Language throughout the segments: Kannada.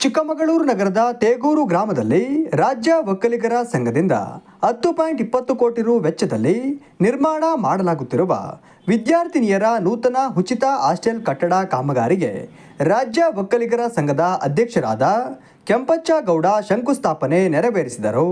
ಚಿಕ್ಕಮಗಳೂರು ನಗರದ ತೇಗೂರು ಗ್ರಾಮದಲ್ಲಿ ರಾಜ್ಯ ಒಕ್ಕಲಿಗರ ಸಂಘದಿಂದ ಹತ್ತು ಪಾಯಿಂಟ್ ಇಪ್ಪತ್ತು ಕೋಟಿ ರು ವೆಚ್ಚದಲ್ಲಿ ನಿರ್ಮಾಣ ಮಾಡಲಾಗುತ್ತಿರುವ ವಿದ್ಯಾರ್ಥಿನಿಯರ ನೂತನ ಉಚಿತ ಹಾಸ್ಟೆಲ್ ಕಟ್ಟಡ ಕಾಮಗಾರಿಗೆ ರಾಜ್ಯ ಒಕ್ಕಲಿಗರ ಸಂಘದ ಅಧ್ಯಕ್ಷರಾದ ಕೆಂಪಚ್ಚ ಗೌಡ ಶಂಕುಸ್ಥಾಪನೆ ನೆರವೇರಿಸಿದರು.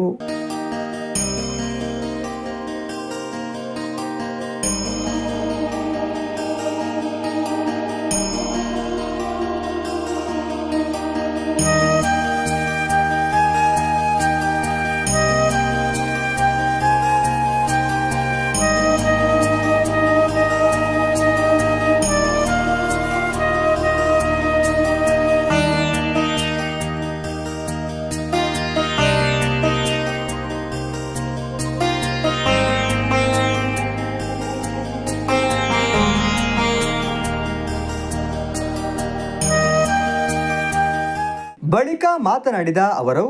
ಬಳಿಕ ಮಾತನಾಡಿದ ಅವರು,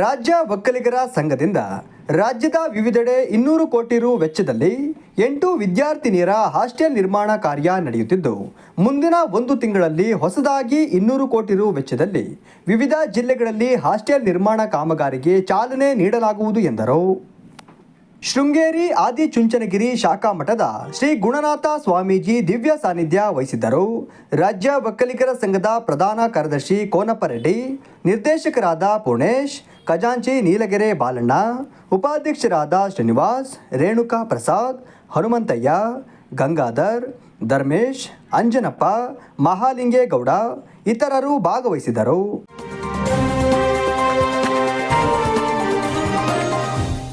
ರಾಜ್ಯ ಒಕ್ಕಲಿಗರ ಸಂಘದಿಂದ ರಾಜ್ಯದ ವಿವಿಧೆಡೆ ಇನ್ನೂರು ಕೋಟಿ ರು ವೆಚ್ಚದಲ್ಲಿ ಎಂಟು ವಿದ್ಯಾರ್ಥಿನಿಯರ ಹಾಸ್ಟೆಲ್ ನಿರ್ಮಾಣ ಕಾರ್ಯ ನಡೆಯುತ್ತಿದ್ದು, ಮುಂದಿನ ಒಂದು ತಿಂಗಳಲ್ಲಿ ಹೊಸದಾಗಿ ಇನ್ನೂರು ಕೋಟಿ ರು ವೆಚ್ಚದಲ್ಲಿ ವಿವಿಧ ಜಿಲ್ಲೆಗಳಲ್ಲಿ ಹಾಸ್ಟೆಲ್ ನಿರ್ಮಾಣ ಕಾಮಗಾರಿಗೆ ಚಾಲನೆ ನೀಡಲಾಗುವುದು ಎಂದರು. ಶೃಂಗೇರಿ ಆದಿಚುಂಚನಗಿರಿ ಶಾಖಾ ಮಠದ ಶ್ರೀ ಗುಣನಾಥ ಸ್ವಾಮೀಜಿ ದಿವ್ಯ ಸಾನ್ನಿಧ್ಯ ವಹಿಸಿದ್ದರು. ರಾಜ್ಯ ಒಕ್ಕಲಿಗರ ಸಂಘದ ಪ್ರಧಾನ ಕಾರ್ಯದರ್ಶಿ ಕೋನಪ್ಪ ರೆಡ್ಡಿ, ನಿರ್ದೇಶಕರಾದ ಪೂರ್ಣೇಶ್, ಖಜಾಂಚಿ ನೀಲಗೆರೆ ಬಾಲಣ್ಣ, ಉಪಾಧ್ಯಕ್ಷರಾದ ಶ್ರೀನಿವಾಸ್, ರೇಣುಕಾ ಪ್ರಸಾದ್, ಹನುಮಂತಯ್ಯ, ಗಂಗಾಧರ್, ಧರ್ಮೇಶ್, ಅಂಜನಪ್ಪ, ಮಹಾಲಿಂಗೇಗೌಡ ಇತರರು ಭಾಗವಹಿಸಿದರು